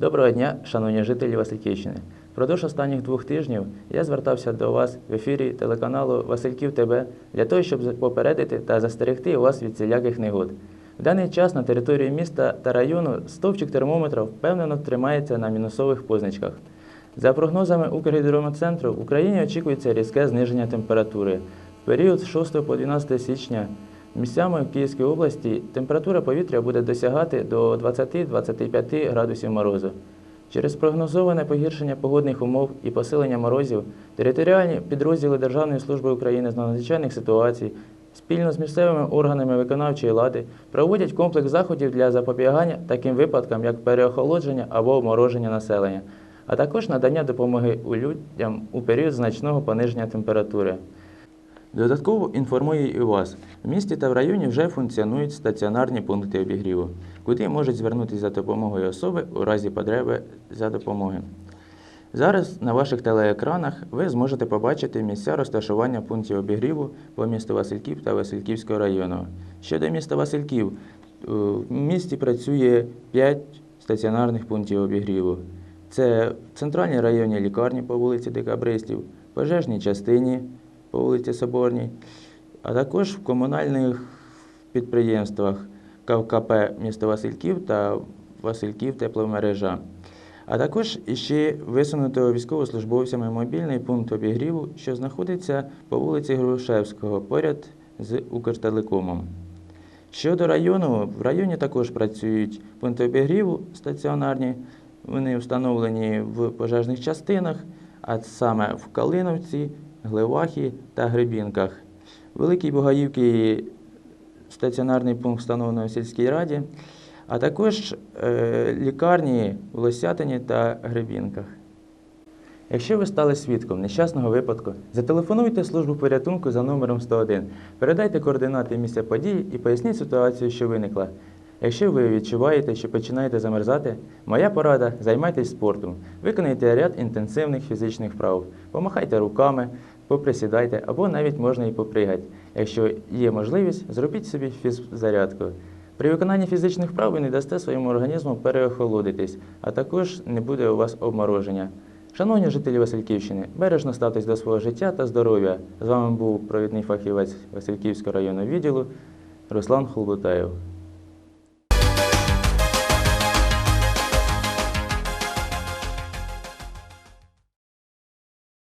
Доброго дня, шановні жителі Васильківщини. Впродовж останніх двох тижнів я звертався до вас в ефірі телеканалу Васильків ТБ для того, щоб попередити та застерегти вас від всіляких негод. В даний час на території міста та району стовпчик термометра впевнено тримається на мінусових позначках. За прогнозами Укргідрометцентру, в Україні очікується різке зниження температури. В період з 6 по 12 січня місцями в Київській області температура повітря буде досягати до 20-25 градусів морозу. Через прогнозоване погіршення погодних умов і посилення морозів територіальні підрозділи Державної служби України з надзвичайних ситуацій спільно з місцевими органами виконавчої влади проводять комплекс заходів для запобігання таким випадкам, як переохолодження або обмороження населення, а також надання допомоги людям у період значного пониження температури. Додатково інформую і вас. В місті та в районі вже функціонують стаціонарні пункти обігріву, куди можуть звернутися за допомогою особи у разі потреби за допомогою. Зараз на ваших телеекранах ви зможете побачити місця розташування пунктів обігріву по місту Васильків та Васильківського району. Щодо міста Васильків, в місті працює 5 стаціонарних пунктів обігріву. Це в центральній районній лікарні по вулиці Декабристів, пожежній частині по вулиці Соборній, а також в комунальних підприємствах КВКП місто Васильків та Васильків тепломережа. А також іще висунуто військовослужбовцями мобільний пункт обігріву, що знаходиться по вулиці Грушевського поряд з Укртелекомом. Щодо району, в районі також працюють пункти обігріву стаціонарні. Вони встановлені в пожежних частинах, а саме в Калиновці, Гливахі та Гребінках. Великій Бугаївці стаціонарний пункт встановлено в сільській раді, а також е, лікарні в Лосятині та Гребінках. Якщо ви стали свідком нещасного випадку, зателефонуйте службу порятунку за номером 101, передайте координати місця події і поясніть ситуацію, що виникла. Якщо ви відчуваєте, що починаєте замерзати, моя порада займайтесь спортом, виконайте ряд інтенсивних фізичних вправ, помахайте руками, поприсідайте або навіть можна і попригати. Якщо є можливість, зробіть собі фіззарядку. При виконанні фізичних вправ ви не дасте своєму організму переохолодитись, а також не буде у вас обмороження. Шановні жителі Васильківщини, бережно ставтесь до свого життя та здоров'я. З вами був провідний фахівець Васильківського районного відділу Руслан Холбутаєв.